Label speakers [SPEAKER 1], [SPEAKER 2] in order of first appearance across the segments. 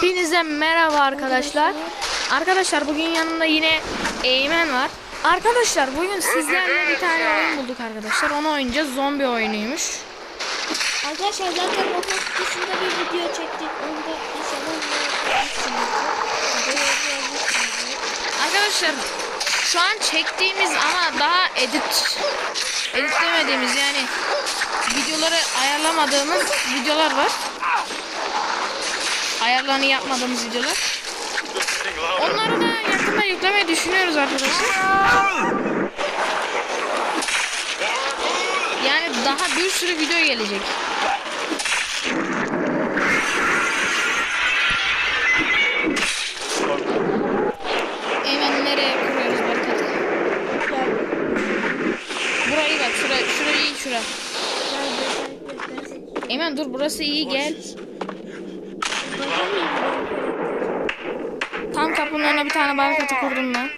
[SPEAKER 1] Hepinize merhaba arkadaşlar. Arkadaşlar bugün yanımda yine Eymen var. Arkadaşlar bugün sizlerle bir tane oyun bulduk arkadaşlar. Onu oynayacağız. Zombi oyunuymuş.
[SPEAKER 2] Arkadaşlar zaten Roblox dışında bir video çektik. Onu da inşallah.
[SPEAKER 1] Arkadaşlar şu an çektiğimiz ama daha edit editlemediğimiz yani videoları ayarlamadığımız videolar var. Ayarlarını yapmadığımız videolar. Onları da yakında yüklemeyi düşünüyoruz arkadaşlar. Yani daha bir sürü video gelecek. Eymen nereye kuruyoruz barikatı? Burayı bak şura, şurayı iyi şura. Eymen dur burası iyi gel. Önüne bir tane barikatı kurdum ben.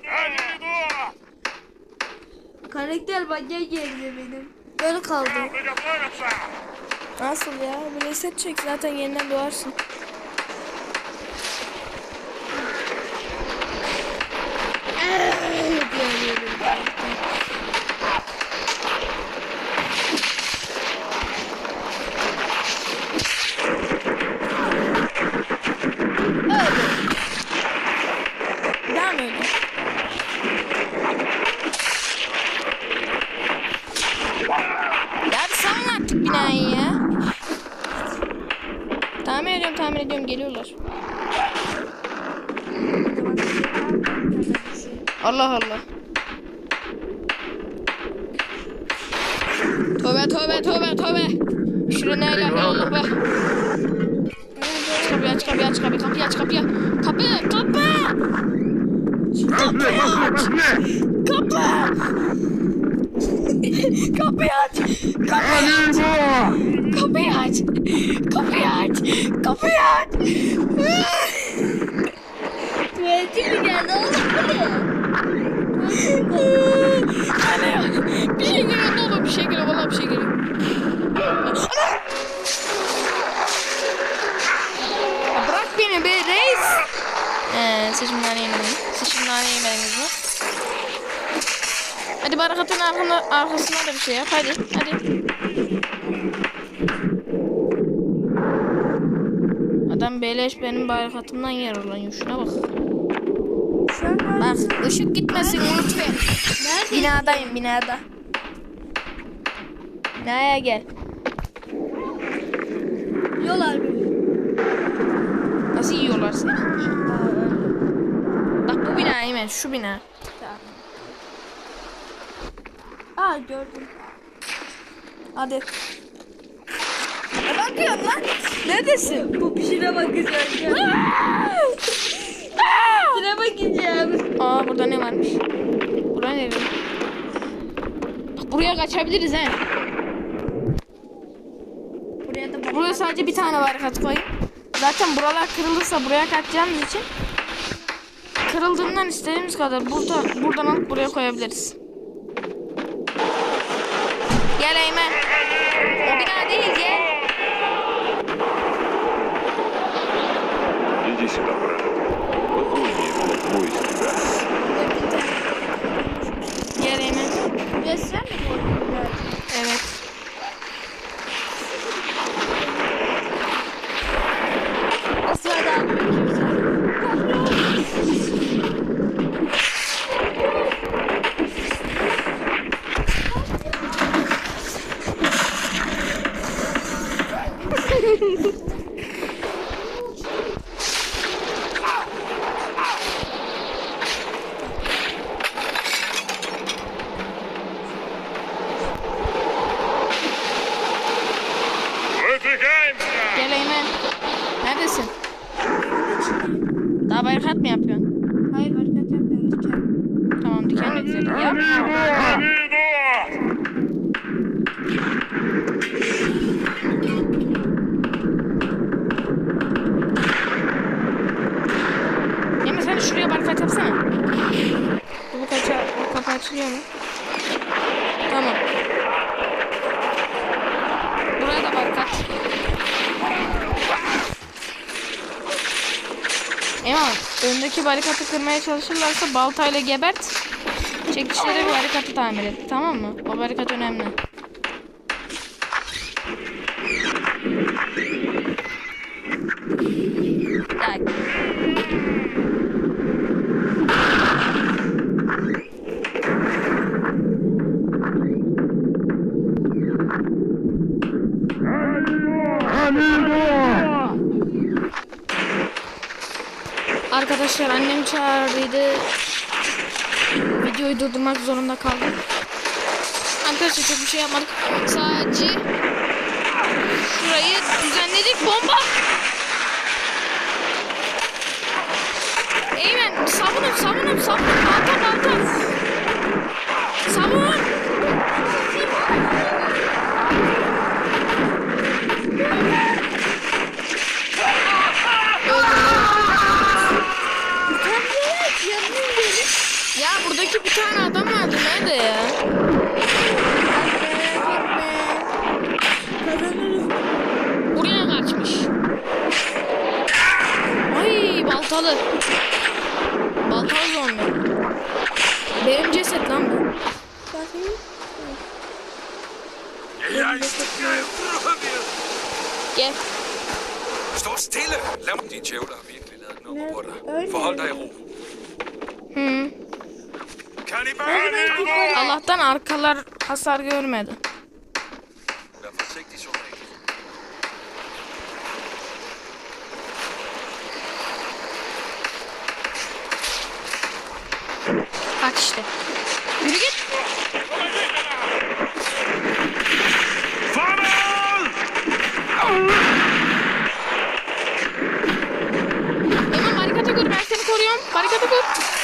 [SPEAKER 2] Karakter bacaya girdi benim. Böyle kaldı.
[SPEAKER 1] Nasıl ya? Bir reset çek zaten yeniden doğarsın. Devam öyle. Ya bir savun artık binayı ya. Tahmin ediyorum tahmin ediyorum geliyorlar. Allah Allah. Tövbe tövbe tövbe tövbe. Şuraya ne ilahe be. Aç kapıyı aç kapıyı aç kapıyı kapıyı aç kapıyı. Kapı kapı. Kapıyı aç. Kapı. kapıyı aç. Kapıyı aç. Kapıyı aç. Kapıyı aç. Kapıyı aç.
[SPEAKER 2] Tuvalete mi geldi oğlum
[SPEAKER 1] Anne bir şey geliyor ne olur bir şey geliyor valla bir şey geliyor. Ana! Ya bırak beni be reis. Ee, seçim nane yemedim. Seçim nane yemediniz mi? Hadi barakatın arkasına, arkasına da bir şey yap hadi hadi. Adam beleş benim barakatımdan yararlanıyor şuna bak. Bak ışık gitmesin lütfen.
[SPEAKER 2] Nerede?
[SPEAKER 1] Binadayım binada. Binaya gel.
[SPEAKER 2] Yiyorlar beni.
[SPEAKER 1] Nasıl yiyorlar seni? Bak bu bina hemen şu bina.
[SPEAKER 2] Aa gördüm.
[SPEAKER 1] Hadi. Ne bakıyorsun lan? Neredesin?
[SPEAKER 2] Bu pişire bakacağım. Pişire bakacağım.
[SPEAKER 1] Aa burada ne varmış? Bura ne? Bak buraya kaçabiliriz he.
[SPEAKER 2] Buraya da bak.
[SPEAKER 1] Buraya sadece bir tane barikat koyayım. Zaten buralar kırılırsa buraya kaçacağımız için kırıldığından istediğimiz kadar burada buradan alıp buraya koyabiliriz. Gel Eymen.
[SPEAKER 2] Emre sen
[SPEAKER 1] şuraya barkaç yapsana. Bu kaça, bu kapı açılıyor mu? Tamam. Buraya da barkaç. Emre öndeki barikatı kırmaya çalışırlarsa baltayla gebert. Çekişleri barikatı tamir et. Tamam mı? O barikat önemli. Arkadaşlar annem çağırdıydı. Videoyu durdurmak zorunda kaldım. Arkadaşlar çok bir şey yapmadık. Sadece şurayı düzenledik. Bomba! Eymen savunun savunun savunun. Balta balta. Savun. Bir tane adam vardı. Nerede ya?
[SPEAKER 2] Kazanırız.
[SPEAKER 1] Buraya kaçmış. Ay. Baltalı zombi. Benim ceset lan bu.
[SPEAKER 2] Bakayım.
[SPEAKER 3] Jeg bryder mig.
[SPEAKER 1] Gel.
[SPEAKER 3] Stå stille! Lad mig din tjævler har virkelig lavet et nummer på dig. Forhold dig i ro.
[SPEAKER 1] Hı.
[SPEAKER 3] Kannibalen!
[SPEAKER 1] Allah'tan arkalar hasar görmedi. Bak işte. Yürü git. Hemen barikata kur. Ben seni koruyorum. Barikata kur.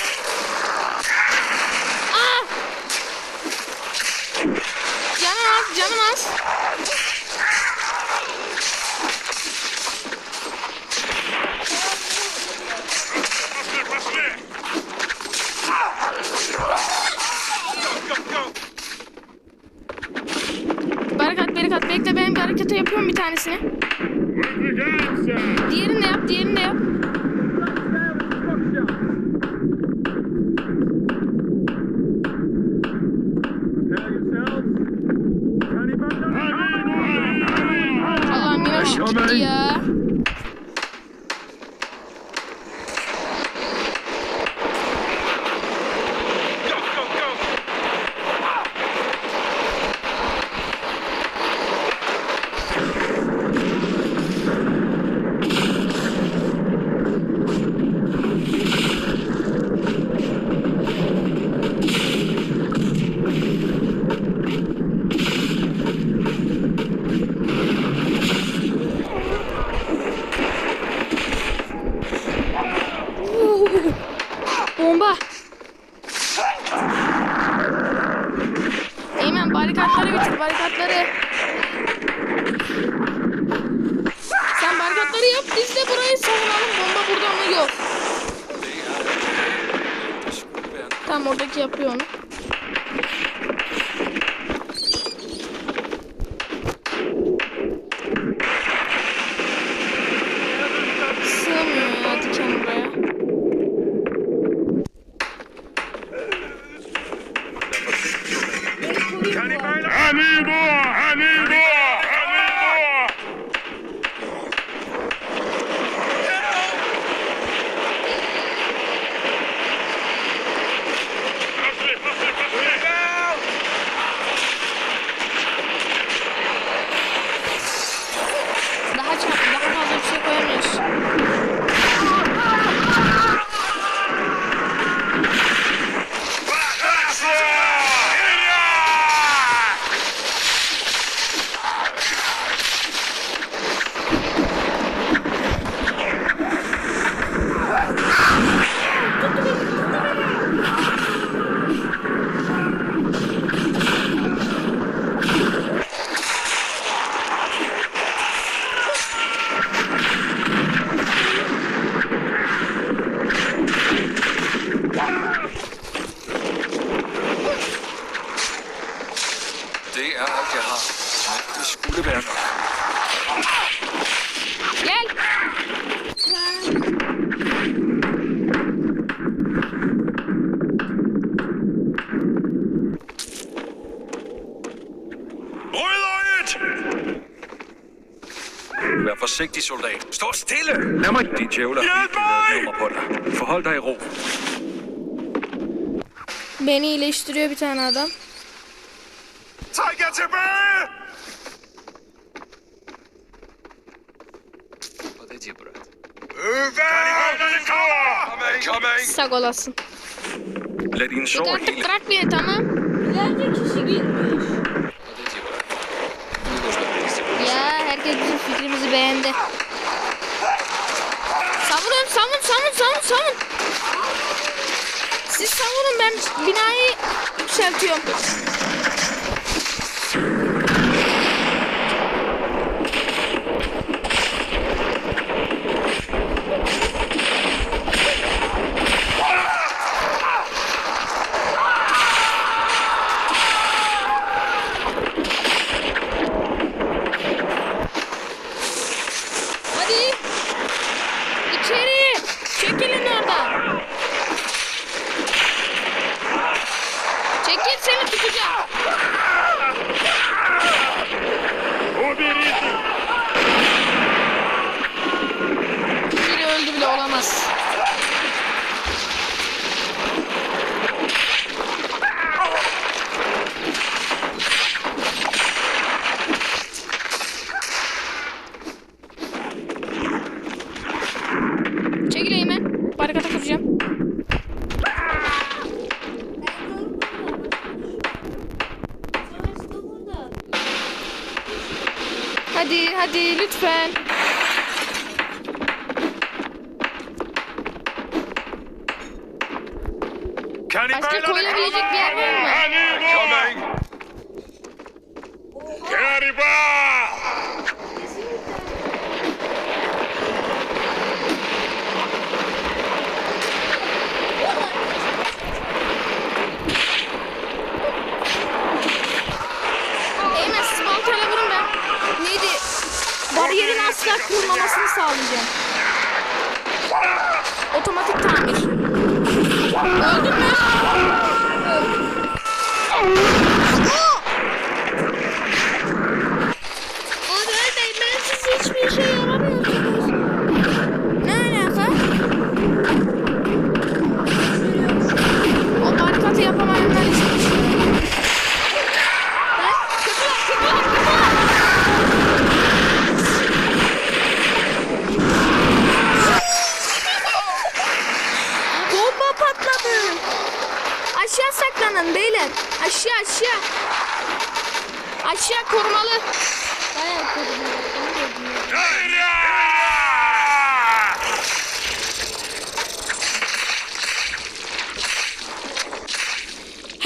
[SPEAKER 1] Barikat, barikat. Bekle ben bir hareketi yapıyorum bir tanesini. Allah'ım yine ışık gitti ya. Bomba. Eymen barikatları bitir barikatları. Sen barikatları yap biz de burayı savunalım. Bomba burada mı yok.
[SPEAKER 3] Det skulle være en
[SPEAKER 1] Tam oradaki yapıyor onu.
[SPEAKER 3] Forsigtig, soldat. Stå stille! Lad mig... Din djævler lavet et nummer på dig. Forhold dig i ro.
[SPEAKER 1] Beni iyileştiriyor bir tane adam.
[SPEAKER 4] Træk jer tilbage! Kannibalerne kommer!
[SPEAKER 3] Kom an!
[SPEAKER 1] Sağ olasın.
[SPEAKER 3] Lad dine sår
[SPEAKER 1] Artık
[SPEAKER 3] hele.
[SPEAKER 1] bırak beni tamam.
[SPEAKER 2] İleride kişi girmiş.
[SPEAKER 1] Ya herkes fikrimizi beğendi. Savurun savun savun savun savun. Siz savurun ben binayı yükseltiyorum. Hadi hadi lütfen. Başka koyabilecek bir yer var mı?
[SPEAKER 4] Kom an!
[SPEAKER 1] 好
[SPEAKER 2] 一点。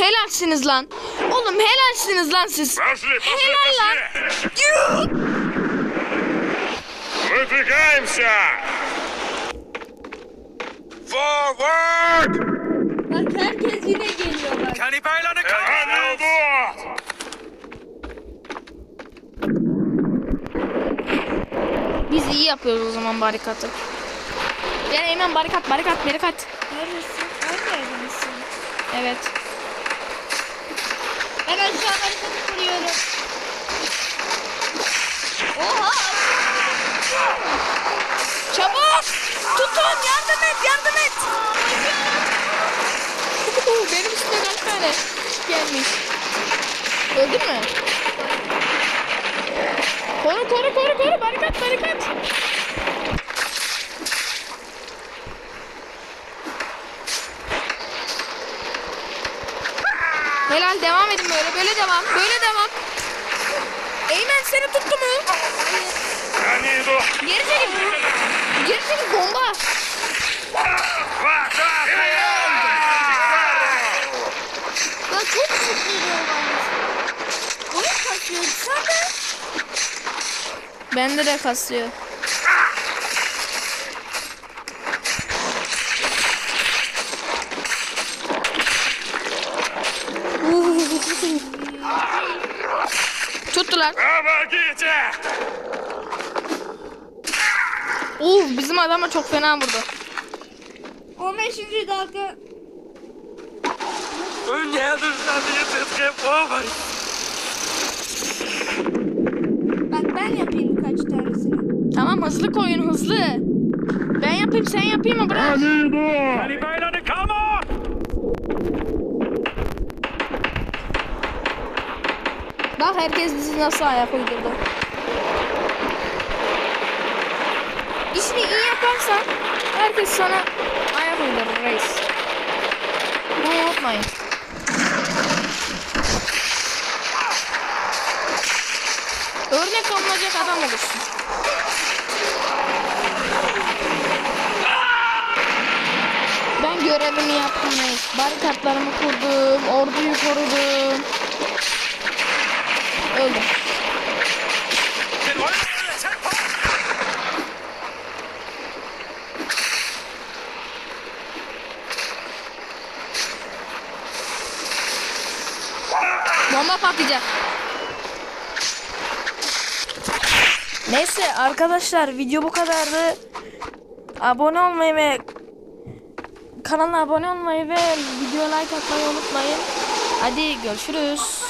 [SPEAKER 1] Helalsiniz lan. Oğlum helalsiniz lan siz.
[SPEAKER 4] Пошли, пошли,
[SPEAKER 1] Helal lan.
[SPEAKER 4] пошли!
[SPEAKER 1] Yuh!
[SPEAKER 4] Выдвигаемся! Forward!
[SPEAKER 2] Bak herkes yine geliyor bak.
[SPEAKER 3] Kannibalerne kommer!
[SPEAKER 4] Her ned!
[SPEAKER 1] Biz iyi yapıyoruz o zaman barikatı. Gel Eymen barikat barikat barikat.
[SPEAKER 2] Neredesin? Aynı misin?
[SPEAKER 1] Evet.
[SPEAKER 2] Aşağı kuruyorum. Oha!
[SPEAKER 1] Çabuk! Tutun yardım et yardım et. Benim üstüme kaç tane gelmiş. Öldün mü? Koru koru koru koru barikat barikat. Helal devam edin böyle. Böyle devam. Böyle devam. Eymen seni tuttu mu?
[SPEAKER 4] Yani bu.
[SPEAKER 1] Geri çekil. Geri çekil bomba.
[SPEAKER 2] Ya çok mutluyum ben. Şey Onu kaçıyor. Sen de.
[SPEAKER 1] Bende de kasıyor. Tuttular.
[SPEAKER 4] Помогите!
[SPEAKER 1] Uf bizim adama çok fena vurdu.
[SPEAKER 2] 15. dakika. Bak ben yapayım kaç tanesini.
[SPEAKER 1] Tamam hızlı hızlı koyun hızlı. Ben yapayım sen yapayım mı bırak.
[SPEAKER 3] Kannibalerne kommer!
[SPEAKER 1] Bak herkes bizi nasıl ayak uydurdu. İşini iyi yaparsan herkes sana ayak uydurur reis. Bunu unutmayın. Örnek alınacak adam olursun. Ben görevimi yaptım reis. Barikatlarımı kurdum, orduyu korudum. Arkadaşlar video bu kadardı. Abone olmayı ve kanala abone olmayı ve video like atmayı unutmayın. Hadi görüşürüz.